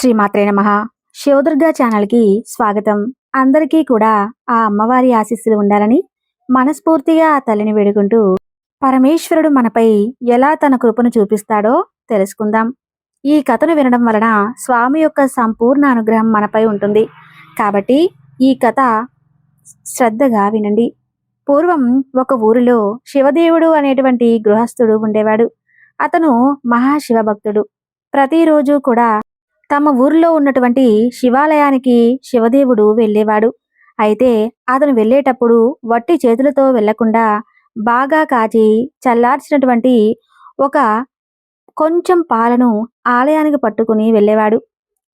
శ్రీమాత్రే నమ. శివదుర్గా ఛానల్కి స్వాగతం. అందరికీ కూడా ఆ అమ్మవారి ఆశీస్సులు ఉండాలని మనస్ఫూర్తిగా ఆ తల్లిని వేడుకుంటూ పరమేశ్వరుడు మనపై ఎలా తన కృపను చూపిస్తాడో తెలుసుకుందాం. ఈ కథను వినడం వలన స్వామి యొక్క సంపూర్ణ అనుగ్రహం మనపై ఉంటుంది. కాబట్టి ఈ కథ శ్రద్ధగా వినండి. పూర్వం ఒక ఊరిలో శివదేవుడు అనేటువంటి గృహస్థుడు ఉండేవాడు. అతను మహాశివభక్తుడు. ప్రతిరోజు కూడా తమ ఊరిలో ఉన్నటువంటి శివాలయానికి శివదేవుడు వెళ్ళేవాడు. అయితే అతను వెళ్ళేటప్పుడు వట్టి చేతులతో వెళ్ళకుండా బాగా కాచి చల్లార్చినటువంటి ఒక కొంచెం పాలను ఆలయానికి పట్టుకుని వెళ్ళేవాడు.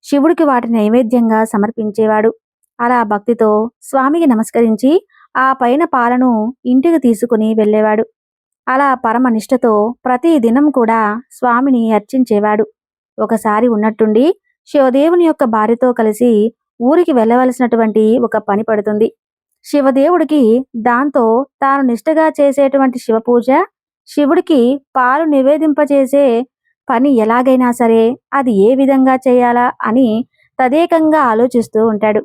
శివుడికి వాటి నైవేద్యంగా సమర్పించేవాడు. అలా భక్తితో స్వామికి నమస్కరించి ఆ పైన పాలను ఇంటికి తీసుకుని వెళ్ళేవాడు. అలా పరమ నిష్ఠతో ప్రతి దినం కూడా స్వామిని అర్చించేవాడు. ఒకసారి ఉన్నట్టుండి శివదేవుని యొక్క భార్యతో కలిసి ఊరికి వెళ్ళవలసినటువంటి ఒక పని పడుతుంది. శివదేవుడికి దాంతో తాను నిష్ఠగా చేసేటువంటి శివ పూజ శివుడికి పాలు నివేదింపచేసే పని ఎలాగైనా సరే అది ఏ విధంగా చేయాలా అని తదేకంగా ఆలోచిస్తూ ఉంటాడు.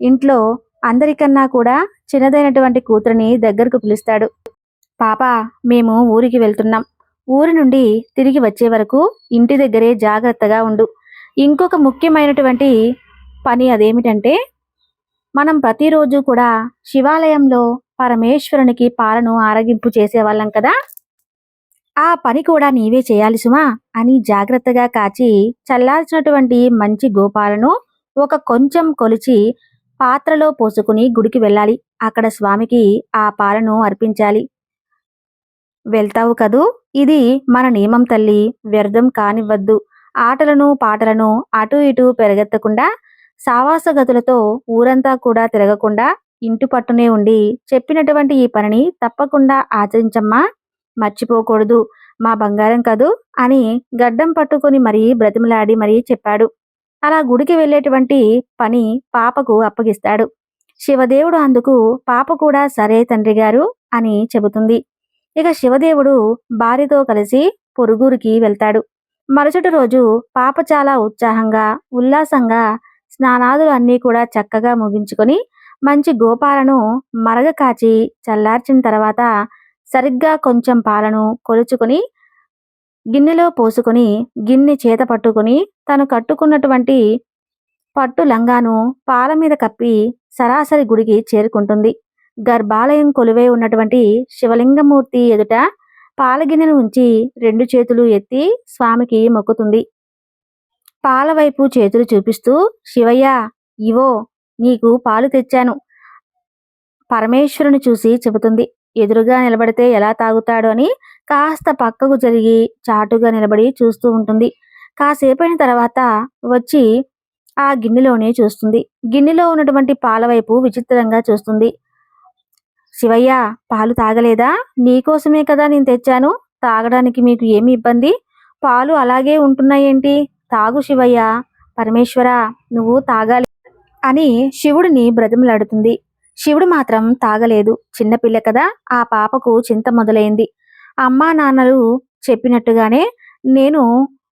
ఇంట్లో అందరికన్నా కూడా చిన్నదైనటువంటి కూతురిని దగ్గరకు పిలుస్తాడు. పాప మేము ఊరికి వెళ్తున్నాం. ఊరి నుండి తిరిగి వచ్చే వరకు ఇంటి దగ్గరే జాగ్రత్తగా ఉండు. ఇంకొక ముఖ్యమైనటువంటి పని అదేమిటంటే మనం ప్రతిరోజు కూడా శివాలయంలో పరమేశ్వరునికి పాలను ఆరగింపు చేసేవాళ్ళం కదా. ఆ పని కూడా నీవే చేయాలి సుమా అని జాగ్రత్తగా కాచి చల్లార్చినటువంటి మంచి గోపాలను ఒక కొంచెం కొలిచి పాత్రలో పోసుకుని గుడికి వెళ్ళాలి. అక్కడ స్వామికి ఆ పాలను అర్పించాలి. వెళ్తావు కదూ? ఇది మన నియమం తల్లి. వ్యర్థం కానివ్వద్దు. ఆటలను పాటలను అటు ఇటు పెరగెత్తకుండా సావాసగతులతో ఊరంతా కూడా తిరగకుండా ఇంటి పట్టునే ఉండి చెప్పినటువంటి ఈ పనిని తప్పకుండా ఆచరించమ్మా. మర్చిపోకూడదు. మా బంగారం కదూ అని గడ్డం పట్టుకుని మరీ బ్రతిమలాడి మరీ చెప్పాడు. అలా గుడికి వెళ్ళేటువంటి పని పాపకు అప్పగిస్తాడు. శివదేవుడు అందుకు పాప కూడా సరే తండ్రి గారు అని చెబుతుంది. ఇక శివదేవుడు భార్యతో కలిసి పొరుగురికి వెళ్తాడు. మరుసటి రోజు పాప చాలా ఉత్సాహంగా ఉల్లాసంగా స్నానాదులు అన్నీ కూడా చక్కగా ముగించుకొని మంచి గోపాలను మరగ కాచి చల్లార్చిన తర్వాత సరిగ్గా కొంచెం పాలను కొలుచుకొని గిన్నెలో పోసుకొని గిన్నె చేత పట్టుకొని తను కట్టుకున్నటువంటి పట్టు లంగాను పాల మీద కప్పి సరాసరి గుడికి చేరుకుంటుంది. గర్భాలయం కొలువై ఉన్నటువంటి శివలింగమూర్తి ఎదుట పాలగిన్నెను ఉంచి రెండు చేతులు ఎత్తి స్వామికి మొక్కుతుంది. పాల వైపు చేతులు చూపిస్తూ శివయ్య ఇవో నీకు పాలు తెచ్చాను. పరమేశ్వరుని చూసి చెబుతుంది. ఎదురుగా నిలబడితే ఎలా తాగుతాడు అని కాస్త పక్కకు జరిగి చాటుగా నిలబడి చూస్తూ ఉంటుంది. కాసేపైన తర్వాత వచ్చి ఆ గిన్నెలోనే చూస్తుంది. గిన్నెలో ఉన్నటువంటి పాల వైపు విచిత్రంగా చూస్తుంది. శివయ్య పాలు తాగలేదా? నీకోసమే కదా నేను తెచ్చాను. తాగడానికి మీకు ఏమి ఇబ్బంది? పాలు అలాగే ఉంటున్నాయేంటి? తాగు శివయ్య. పరమేశ్వర నువ్వు తాగాలి అని శివుడిని బ్రతిమలాడుతుంది. శివుడు మాత్రం తాగలేదు. చిన్నపిల్ల కదా ఆ పాపకు చింత మొదలైంది. అమ్మా నాన్నలు చెప్పినట్టుగానే నేను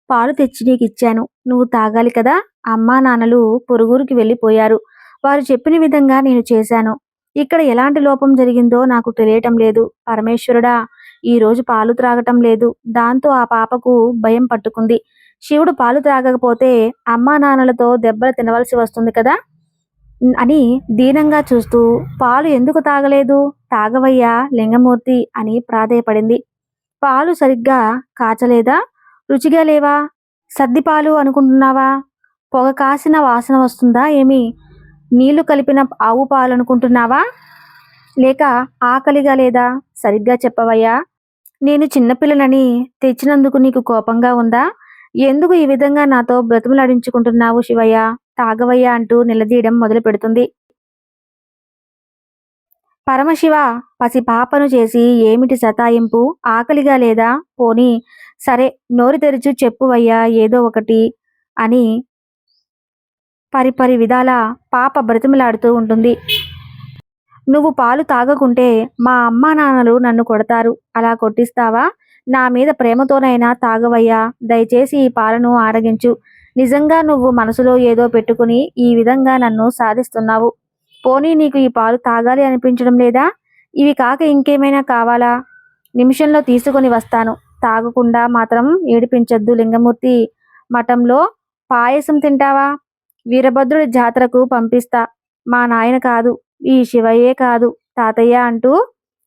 పాలు తెచ్చి నీకు ఇచ్చాను. నువ్వు తాగాలి కదా? అమ్మా నాన్నలు పొరుగురికి వెళ్ళిపోయారు. వారు చెప్పిన విధంగా నేను చేశాను. ఇక్కడ ఎలాంటి లోపం జరిగిందో నాకు తెలియటం లేదు. పరమేశ్వరుడా ఈ రోజు పాలు త్రాగటం లేదు. దాంతో ఆ పాపకు భయం పట్టుకుంది. శివుడు పాలు త్రాగకపోతే అమ్మా నాన్నలతో దెబ్బలు తినవలసి వస్తుంది కదా? అని దీనంగా చూస్తూ పాలు ఎందుకు తాగలేదు? తాగవయ్యా లింగమూర్తి అని ప్రాధేయపడింది. పాలు సరిగ్గా కాచలేదా? రుచిగా లేవా? సర్దిపాలు అనుకుంటున్నావా? పొగ కాసిన వాసన వస్తుందా ఏమి? నీళ్ళు కలిపిన ఆవు పాలనుకుంటున్నావా? లేక ఆకలిగా లేదా? సరిగ్గా చెప్పవయ్యా. నేను చిన్నపిల్లనని తెచ్చినందుకు నీకు కోపంగా ఉందా? ఎందుకు ఈ విధంగా నాతో బ్రతుములాడించుకుంటున్నావు శివయ్య? తాగవయ్య అంటూ నిలదీయడం మొదలు పెడుతుంది. పరమశివ పసి పాపను చేసి ఏమిటి సతాయింపు? ఆకలిగా లేదా? పోని సరే నోరు తెరిచి చెప్పువయ్యా ఏదో ఒకటి అని పరిపరి విధాల పాప బ్రతిమలాడుతూ ఉంటుంది. నువ్వు పాలు తాగకుంటే మా అమ్మా నాన్నలు నన్ను కొడతారు. అలా కొట్టిస్తావా? నా మీద ప్రేమతోనైనా తాగవయ్యా. దయచేసి ఈ పాలను ఆరగించు. నిజంగా నువ్వు మనసులో ఏదో పెట్టుకుని ఈ విధంగా నన్ను సాధిస్తున్నావు. పోనీ నీకు ఈ పాలు తాగాలి అనిపించడం లేదా? ఇవి కాక ఇంకేమైనా కావాలా? నిమిషంలో తీసుకొని వస్తాను. తాగకుండా మాత్రం ఏడిపించద్దు లింగమూర్తి. మఠంలో పాయసం తింటావా? వీరభద్రుడి జాతరకు పంపిస్తా. మా నాయన కాదు ఈ శివయ్యే కాదు తాతయ్య అంటూ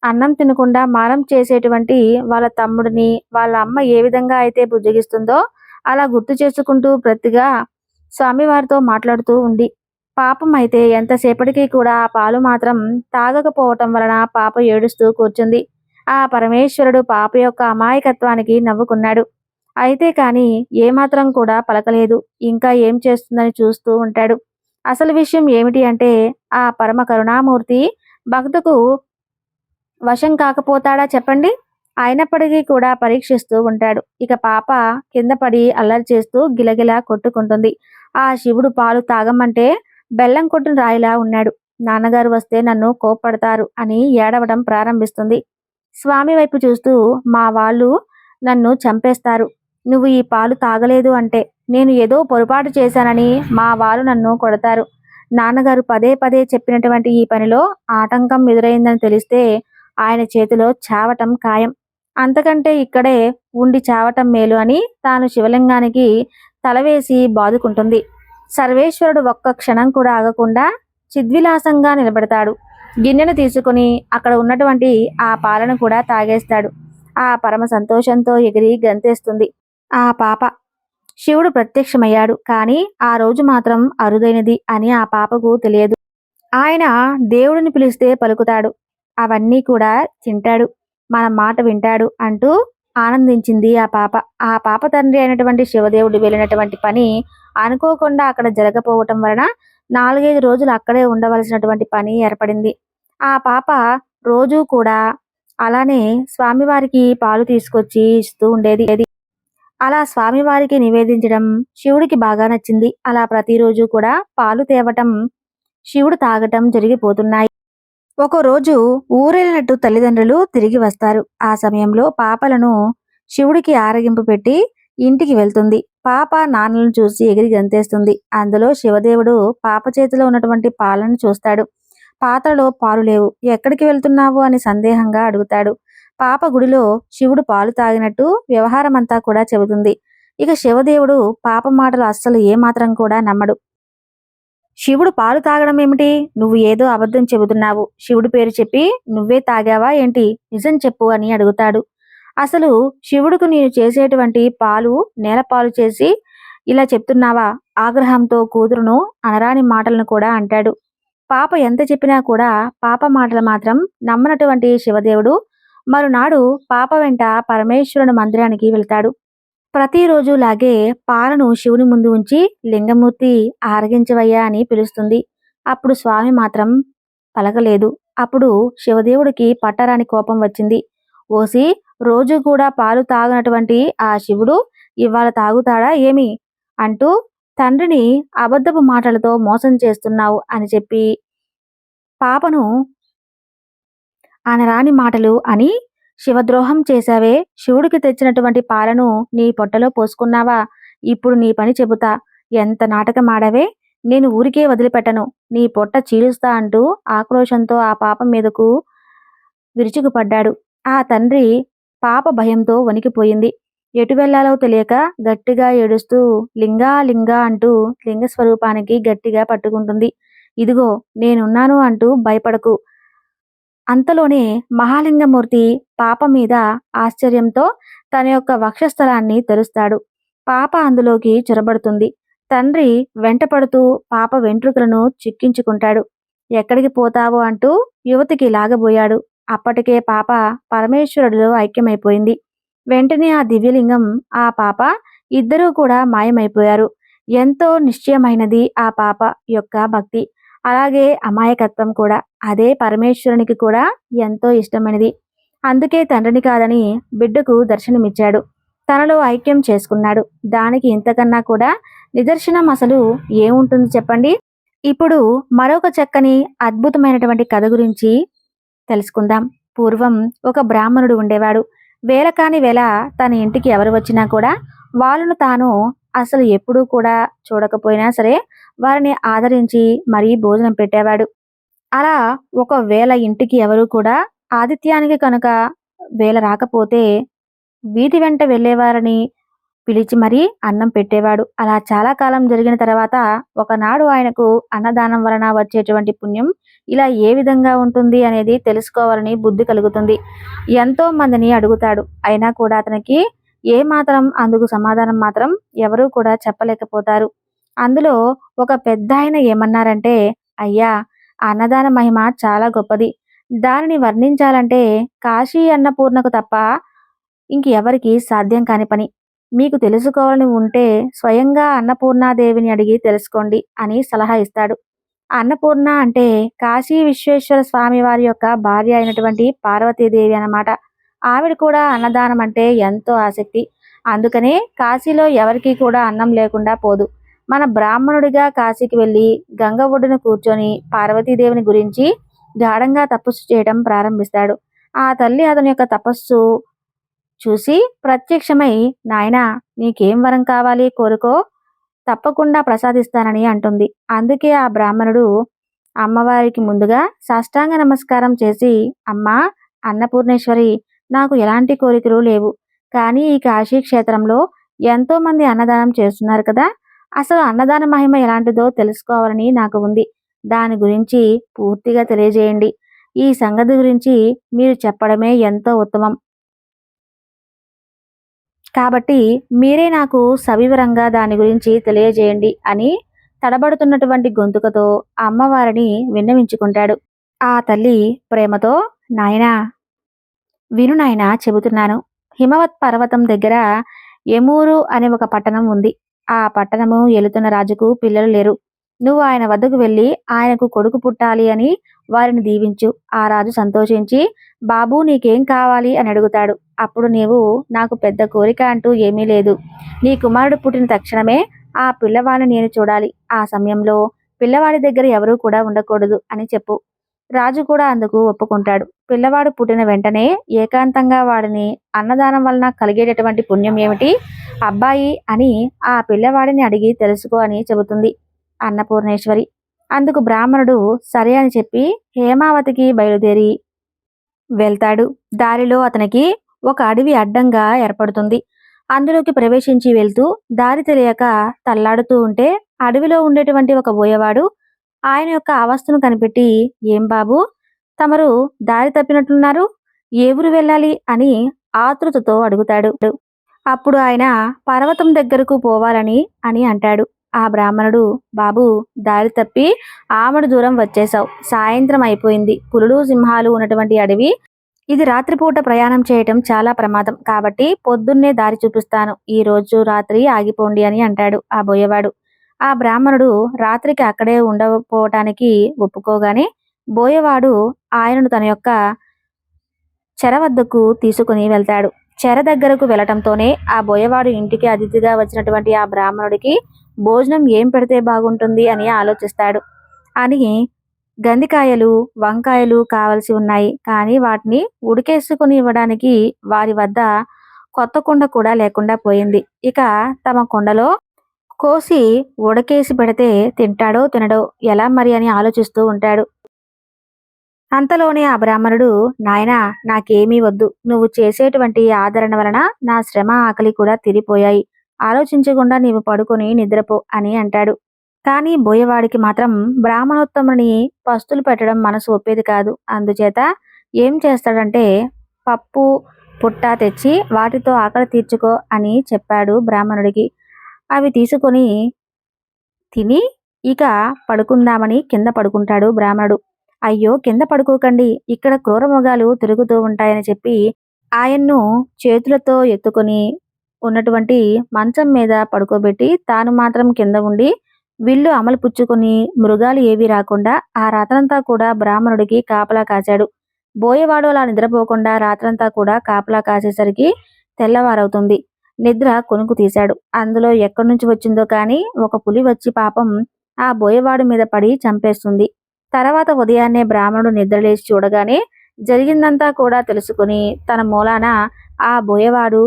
అన్నం తినకుండా మారం చేసేటువంటి వాళ్ళ తమ్ముడిని వాళ్ళ అమ్మ ఏ విధంగా అయితే బుజ్జగిస్తుందో అలా గుర్తు చేసుకుంటూ ప్రతిగా స్వామివారితో మాట్లాడుతూ ఉంది పాపం అయితే ఎంతసేపటికి కూడా ఆ పాలు మాత్రం తాగకపోవటం వలన పాప ఏడుస్తూ కూర్చుంది. ఆ పరమేశ్వరుడు పాప యొక్క అమాయకత్వానికి నవ్వుకున్నాడు. అయితే కానీ ఏమాత్రం కూడా పలకలేదు. ఇంకా ఏం చేస్తుందని చూస్తూ ఉంటాడు. అసలు విషయం ఏమిటి అంటే ఆ పరమ కరుణామూర్తి భక్తుకు వశం కాకపోతాడా చెప్పండి? అయినప్పటికీ కూడా పరీక్షిస్తూ ఉంటాడు. ఇక పాప కింద పడి అల్లరి చేస్తూ గిలగిలా కొట్టుకుంటుంది. ఆ శివుడు పాలు తాగమంటే బెల్లం కొట్టిన రాయిలా ఉన్నాడు. నాన్నగారు వస్తే నన్ను కోప్పడతారు అని ఏడవడం ప్రారంభిస్తుంది. స్వామి వైపు చూస్తూ మా వాళ్ళు నన్ను చంపేస్తారు. నువ్వు ఈ పాలు తాగలేదు అంటే నేను ఏదో పొరపాటు చేశానని మా వారు నన్ను కొడతారు. నాన్నగారు పదే పదే చెప్పినటువంటి ఈ పనిలో ఆటంకం ఎదురైందని తెలిస్తే ఆయన చేతిలో చావటం ఖాయం. అంతకంటే ఇక్కడే ఉండి చావటం మేలు అని తాను శివలింగానికి తలవేసి బాదుకుంటుంది. సర్వేశ్వరుడు ఒక్క క్షణం కూడా ఆగకుండా చిద్విలాసంగా నిలబడతాడు. గిన్నెను తీసుకుని అక్కడ ఉన్నటువంటి ఆ పాలను కూడా తాగేస్తాడు. ఆ పరమ సంతోషంతో ఎగిరి గంతేస్తుంది. ఆ పాప. శివుడు ప్రత్యక్షమయ్యాడు కానీ ఆ రోజు మాత్రం అరుదైనది అని ఆ పాపకు తెలియదు. ఆయన దేవుడిని పిలిస్తే పలుకుతాడు. అవన్నీ కూడా తింటాడు. మన మాట వింటాడు అంటూ ఆనందించింది ఆ పాప. ఆ పాప తండ్రి అయినటువంటి శివదేవుడు వెళ్ళినటువంటి పని అనుకోకుండా అక్కడ జరగపోవటం వలన నాలుగైదు రోజులు అక్కడే ఉండవలసినటువంటి పని ఏర్పడింది. ఆ పాప రోజు కూడా అలానే స్వామివారికి పాలు తీసుకొచ్చి ఇస్తూ ఉండేది. అలా స్వామివారికి నివేదించడం శివుడికి బాగా నచ్చింది. అలా ప్రతిరోజు కూడా పాలు తేవటం శివుడు తాగటం జరిగిపోతున్నాయి. ఒక రోజు ఊరెళ్ళినట్టు తల్లిదండ్రులు తిరిగి వస్తారు. ఆ సమయంలో పాపలను శివుడికి ఆరగింపు పెట్టి ఇంటికి వెళ్తుంది. పాప నాన్నలను చూసి ఎగిరి గంతేస్తుంది. అందులో శివదేవుడు పాప చేతిలో ఉన్నటువంటి పాలను చూస్తాడు. పాత్రలో పాలు లేవు. ఎక్కడికి వెళ్తున్నావు అని సందేహంగా అడుగుతాడు. పాప గుడిలో శివుడు పాలు తాగినట్టు వ్యవహారమంతా కూడా చెబుతుంది. ఇక శివదేవుడు పాప మాటలు అస్సలు ఏమాత్రం కూడా నమ్మడు. శివుడు పాలు తాగడం ఏమిటి? నువ్వు ఏదో అబద్ధం చెబుతున్నావు. శివుడు పేరు చెప్పి నువ్వే తాగావా ఏంటి? నిజం చెప్పు అని అడుగుతాడు. అసలు శివుడుకు నేను చేసేటువంటి పాలు నేల పాలు చేసి ఇలా చెప్తున్నావా? ఆగ్రహంతో కూతురును అనరాని మాటలను కూడా అంటాడు. పాప ఎంత చెప్పినా కూడా పాప మాటలు మాత్రం నమ్మనటువంటి శివదేవుడు మరునాడు పాప వెంట పరమేశ్వరుని మందిరానికి వెళ్తాడు. ప్రతిరోజులాగే పాలను శివుని ముందు ఉంచి లింగమూర్తి ఆరగించవయ్యా అని పిలుస్తుంది. అప్పుడు స్వామి మాత్రం పలకలేదు. అప్పుడు శివదేవుడికి పట్టరాని కోపం వచ్చింది. ఓసి రోజు కూడా పాలు తాగినటువంటి ఆ శివుడు ఇవాళ తాగుతాడా ఏమి అంటూ తండ్రిని అబద్ధపు మాటలతో మోసం చేస్తున్నావు అని చెప్పి పాపను అనరాని మాటలు అని శివద్రోహం చేశావే. శివుడికి తెచ్చినటువంటి పాలను నీ పొట్టలో పోసుకున్నావా? ఇప్పుడు నీ పని చెబుతా. ఎంత నాటకం ఆడవే నేను ఊరికే వదిలిపెట్టను. నీ పొట్ట చీలుస్తా అంటూ ఆక్రోశంతో ఆ పాప మీదకు విరుచుకుపడ్డాడు. ఆ తండ్రి పాప భయంతో వణికిపోయింది. ఎటు వెళ్ళాలో తెలియక గట్టిగా ఏడుస్తూ లింగా లింగా అంటూ లింగ స్వరూపానికి గట్టిగా పట్టుకుంటుంది. ఇదిగో నేనున్నాను అంటూ భయపడకు. అంతలోనే మహాలింగమూర్తి పాప మీద ఆశ్చర్యంతో తన యొక్క వక్షస్థలాన్ని తెరుస్తాడు. పాప అందులోకి చొరబడుతుంది. తండ్రి వెంటపడుతూ పాప వెంట్రుకలను చిక్కించుకుంటాడు. ఎక్కడికి పోతావు అంటూ యువతికి లాగబోయాడు. అప్పటికే పాప పరమేశ్వరుడిలో ఐక్యమైపోయింది. వెంటనే ఆ దివ్యలింగం ఆ పాప ఇద్దరూ కూడా మాయమైపోయారు. ఎంతో నిశ్చయమైనది ఆ పాప యొక్క భక్తి. అలాగే అమాయకత్వం కూడా అదే పరమేశ్వరునికి కూడా ఎంతో ఇష్టమైనది. అందుకే తండ్రిని కాదని బిడ్డకు దర్శనమిచ్చాడు. తనలో ఐక్యం చేసుకున్నాడు. దానికి ఇంతకన్నా కూడా నిదర్శనం అసలు ఏముంటుంది చెప్పండి? ఇప్పుడు మరొక చక్కని అద్భుతమైనటువంటి కథ గురించి తెలుసుకుందాం. పూర్వం ఒక బ్రాహ్మణుడు ఉండేవాడు. వేల కాని వేళ తన ఇంటికి ఎవరు వచ్చినా కూడా వాళ్ళను తాను అసలు ఎప్పుడూ కూడా చూడకపోయినా సరే వారిని ఆదరించి మరీ భోజనం పెట్టేవాడు. అలా ఒకవేళ ఇంటికి ఎవరు కూడా ఆదిత్యానికి కనుక వేళ రాకపోతే వీధి వెంట వెళ్ళేవారని పిలిచి మరీ అన్నం పెట్టేవాడు. అలా చాలా కాలం జరిగిన తర్వాత ఒకనాడు ఆయనకు అన్నదానం వలన వచ్చేటువంటి పుణ్యం ఇలా ఏ విధంగా ఉంటుంది అనేది తెలుసుకోవాలని బుద్ధి కలుగుతుంది. ఎంతో మందిని అడుగుతాడు. అయినా కూడా అతనికి ఏ మాత్రం అందుకు సమాధానం మాత్రం ఎవరూ కూడా చెప్పలేకపోతారు. అందులో ఒక పెద్ద ఆయన ఏమన్నారంటే అయ్యా అన్నదాన మహిమ చాలా గొప్పది. దానిని వర్ణించాలంటే కాశీ అన్నపూర్ణకు తప్ప ఇంక ఎవరికి సాధ్యం కాని పని. మీకు తెలుసుకోవాలని ఉంటే స్వయంగా అన్నపూర్ణాదేవిని అడిగి తెలుసుకోండి అని సలహా ఇస్తాడు. అన్నపూర్ణ అంటే కాశీ విశ్వేశ్వర స్వామి వారి యొక్క భార్య అయినటువంటి పార్వతీదేవి అన్నమాట. ఆవిడ కూడా అన్నదానం అంటే ఎంతో ఆసక్తి. అందుకనే కాశీలో ఎవరికీ కూడా అన్నం లేకుండా పోదు. మన బ్రాహ్మణుడిగా కాశీకి వెళ్ళి గంగ ఒడ్డున కూర్చొని పార్వతీదేవిని గురించి గాఢంగా తపస్సు చేయడం ప్రారంభిస్తాడు. ఆ తల్లి అతని యొక్క తపస్సు చూసి ప్రత్యక్షమై నాయనా నీకేం వరం కావాలి? కోరుకో. తప్పకుండా ప్రసాదిస్తానని అంటుంది. అందుకే ఆ బ్రాహ్మణుడు అమ్మవారికి ముందుగా సాష్టాంగ నమస్కారం చేసి అమ్మా అన్నపూర్ణేశ్వరి నాకు ఎలాంటి కోరికలు లేవు. కానీ ఈ కాశీ క్షేత్రంలో ఎంతోమంది అన్నదానం చేస్తున్నారు కదా. అసలు అన్నదాన మహిమ ఎలాంటిదో తెలుసుకోవాలని నాకు ఉంది. దాని గురించి పూర్తిగా తెలియజేయండి. ఈ సంగతి గురించి మీరు చెప్పడమే ఎంతో ఉత్తమం. కాబట్టి మీరే నాకు సవివరంగా దాని గురించి తెలియజేయండి అని తడబడుతున్నటువంటి గొంతుకతో అమ్మవారిని విన్నవించుకుంటాడు. ఆ తల్లి ప్రేమతో నాయనా విను నాయనా చెబుతున్నాను. హిమవత్ పర్వతం దగ్గర ఎమూరు అనే ఒక పట్టణం ఉంది. ఆ పట్టణము ఎలుతున్న రాజుకు పిల్లలు లేరు. నువ్వు ఆయన వద్దకు వెళ్ళి ఆయనకు కొడుకు పుట్టాలి అని వారిని దీవించు. ఆ రాజు సంతోషించి బాబు నీకేం కావాలి? అని అడుగుతాడు. అప్పుడు నీవు నాకు పెద్ద కోరిక అంటూ ఏమీ లేదు. నీ కుమారుడు పుట్టిన తక్షణమే ఆ పిల్లవాడిని నేను చూడాలి. ఆ సమయంలో పిల్లవాడి దగ్గర ఎవరూ కూడా ఉండకూడదు అని చెప్పు. రాజు కూడా అందుకు ఒప్పుకుంటాడు. పిల్లవాడు పుట్టిన వెంటనే ఏకాంతంగా వాడిని అన్నదానం వలన కలిగేటటువంటి పుణ్యం ఏమిటి? అబ్బాయి అని ఆ పిల్లవాడిని అడిగి తెలుసుకో అని చెబుతుంది అన్నపూర్ణేశ్వరి. అందుకు బ్రాహ్మణుడు సరే అని చెప్పి హేమావతికి బయలుదేరి వెళ్తాడు. దారిలో అతనికి ఒక అడవి అడ్డంగా ఏర్పడుతుంది. అందులోకి ప్రవేశించి వెళ్తూ దారి తెలియక తల్లాడుతూ ఉంటే అడవిలో ఉండేటువంటి ఒక బోయవాడు ఆయన యొక్క అవస్థను కనిపెట్టి ఏం బాబు తమరు దారి తప్పినట్లున్నారు ఏ ఊరు వెళ్ళాలి? అని ఆతృతతో అడుగుతాడు. అప్పుడు ఆయన పర్వతం దగ్గరకు పోవాలని అని అంటాడు. ఆ బ్రాహ్మణుడు బాబు దారి తప్పి ఆమడు దూరం వచ్చేశావు. సాయంత్రం అయిపోయింది. పులులు సింహాలు ఉన్నటువంటి అడవి. ఇది రాత్రిపూట ప్రయాణం చేయటం చాలా ప్రమాదం. కాబట్టి పొద్దున్నే దారి చూపిస్తాను. ఈ రోజు రాత్రి ఆగిపోండి అని అంటాడు ఆ బోయవాడు. ఆ బ్రాహ్మణుడు రాత్రికి అక్కడే ఉండకపోవటానికి ఒప్పుకోగానే బోయవాడు ఆయనను తన యొక్క చెర వద్దకు తీసుకుని వెళ్తాడు. చెర దగ్గరకు వెళ్ళటంతోనే ఆ బోయవాడు ఇంటికి అతిథిగా వచ్చినటువంటి ఆ బ్రాహ్మణుడికి భోజనం ఏం పెడితే బాగుంటుంది అని ఆలోచిస్తాడు. అని గందికాయలు వంకాయలు కావలసి ఉన్నాయి. కానీ వాటిని ఉడికేసుకుని ఇవ్వడానికి వారి వద్ద కొత్త కుండ కూడా లేకుండా పోయింది. ఇక తమ కుండలో కోసి ఉడకేసి పెడితే తింటాడో తినడో ఎలా మరి అని ఆలోచిస్తూ ఉంటాడు. అంతలోనే ఆ బ్రాహ్మణుడు నాయనా నాకేమీ వద్దు. నువ్వు చేసేటువంటి ఆదరణ వలన నా శ్రమ ఆకలి కూడా తీరిపోయాయి. ఆలోచించకుండా నీవు పడుకొని నిద్రపో అని అంటాడు. కానీ బోయవాడికి మాత్రం బ్రాహ్మణోత్తముని పస్తులు పెట్టడం మనసు ఒప్పేది కాదు. అందుచేత ఏం చేస్తాడంటే పప్పు పుట్ట తెచ్చి వాటితో ఆకలి తీర్చుకో అని చెప్పాడు బ్రాహ్మణుడికి. అవి తీసుకొని తిని ఇక పడుకుందామని కింద పడుకుంటాడు బ్రాహ్మణుడు. అయ్యో కింద పడుకోకండి. ఇక్కడ క్రూరమృగాలు తిరుగుతూ ఉంటాయని చెప్పి ఆయన్ను చేతులతో ఎత్తుకొని ఉన్నటువంటి మంచం మీద పడుకోబెట్టి తాను మాత్రం కింద ఉండి విల్లు అమలు పుచ్చుకొని మృగాలు ఏవి రాకుండా ఆ రాత్రంతా కూడా బ్రాహ్మణుడికి కాపలా కాచాడు. బోయవాడు అలా నిద్రపోకుండా రాత్రంతా కూడా కాపలా కాసేసరికి తెల్లవారవుతుంది. నిద్ర కొనుకు తీశాడు. అందులో ఎక్కడి నుంచి వచ్చిందో కానీ ఒక పులి వచ్చి పాపం ఆ బోయవాడు మీద పడి చంపేస్తుంది. తర్వాత ఉదయాన్నే బ్రాహ్మణుడు నిద్రలేసి చూడగానే జరిగిందంతా కూడా తెలుసుకుని తన మూలాన ఆ బోయవాడు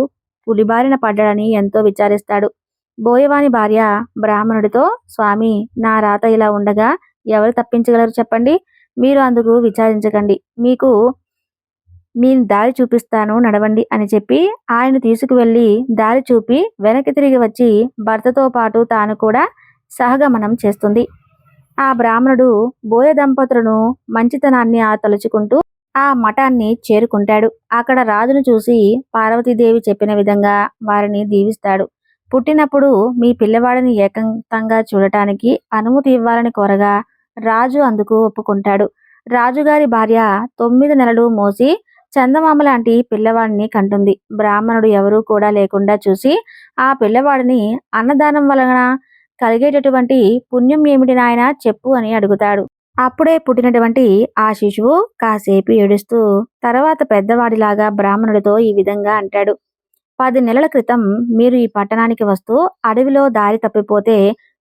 పులిబారిన పడ్డాడని ఎంతో విచారిస్తాడు. బోయవాని భార్య బ్రాహ్మణుడితో స్వామి నా రాత ఇలా ఉండగా ఎవరు తప్పించగలరు చెప్పండి? మీరు అందుకు విచారించకండి. మీకు మీ దారి చూపిస్తాను నడవండి అని చెప్పి ఆయన తీసుకువెళ్ళి దారి చూపి వెనక్కి తిరిగి వచ్చి భర్తతో పాటు తాను కూడా సహగమనం చేస్తుంది. ఆ బ్రాహ్మణుడు బోయ దంపతులను మంచితనాన్ని ఆ తలుచుకుంటూ ఆ మఠాన్ని చేరుకుంటాడు. అక్కడ రాజును చూసి పార్వతీదేవి చెప్పిన విధంగా వారిని దీవిస్తాడు. పుట్టినప్పుడు మీ పిల్లవాడిని ఏకాంతంగా చూడటానికి అనుమతి ఇవ్వాలని కోరగా రాజు అందుకు ఒప్పుకుంటాడు. రాజుగారి భార్య తొమ్మిది నెలలు మోసి చందమామ లాంటి పిల్లవాడిని కంటుంది. బ్రాహ్మణుడు ఎవరూ కూడా లేకుండా చూసి ఆ పిల్లవాడిని అన్నదానం వలన కలిగేటటువంటి పుణ్యం ఏమిటి నాయన చెప్పు అని అడుగుతాడు. అప్పుడే పుట్టినటువంటి ఆ శిశువు కాసేపు ఏడుస్తూ తర్వాత పెద్దవాడిలాగా బ్రాహ్మణుడితో ఈ విధంగా అంటాడు. పది నెలల క్రితం మీరు ఈ పట్టణానికి వస్తూ అడవిలో దారి తప్పిపోతే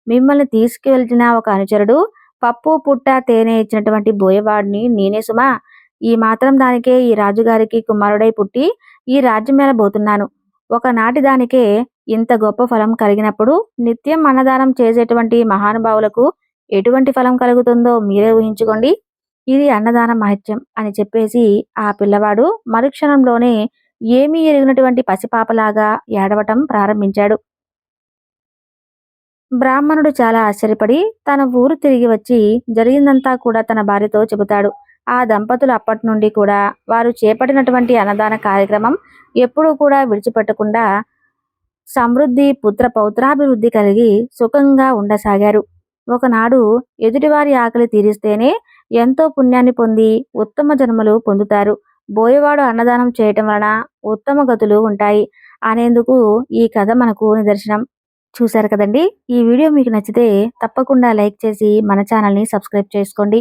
మిమ్మల్ని తీసుకువెళ్తున్న ఒక అనుచరుడు పప్పు పుట్ట తేనె ఇచ్చినటువంటి బోయవాడిని నేనే సుమా ఈ మాత్రం దానికే ఈ రాజుగారికి కుమారుడై పుట్టి ఈ రాజ్యం మేళబోతున్నాను ఒకనాటి దానికే ఇంత గొప్ప ఫలం కలిగినప్పుడు నిత్యం అన్నదానం చేసేటువంటి మహానుభావులకు ఎటువంటి ఫలం కలుగుతుందో మీరే ఊహించుకోండి. ఇది అన్నదాన మహత్యం అని చెప్పేసి ఆ పిల్లవాడు మరుక్షణంలోనే ఏమీ ఎరిగినటువంటి పసిపాపలాగా ఏడవటం ప్రారంభించాడు. బ్రాహ్మణుడు చాలా ఆశ్చర్యపడి తన ఊరు తిరిగి వచ్చి జరిగిందంతా కూడా తన భార్యతో చెబుతాడు. ఆ దంపతులు అప్పటి నుండి కూడా వారు చేపట్టినటువంటి అన్నదాన కార్యక్రమం ఎప్పుడూ కూడా విడిచిపెట్టకుండా సమృద్ధి పుత్ర పౌత్రాభివృద్ధి కలిగి సుఖంగా ఉండసాగారు. ఒకనాడు ఎదుటివారి ఆకలి తీరిస్తేనే ఎంతో పుణ్యాన్ని పొంది ఉత్తమ జన్మలు పొందుతారు. బోయవాడు అన్నదానం చేయటం వలన ఉత్తమ గతులు ఉంటాయి అనేందుకు ఈ కథ మనకు నిదర్శనం. చూశారు కదండి? ఈ వీడియో మీకు నచ్చితే తప్పకుండా లైక్ చేసి మన ఛానల్ని సబ్స్క్రైబ్ చేసుకోండి.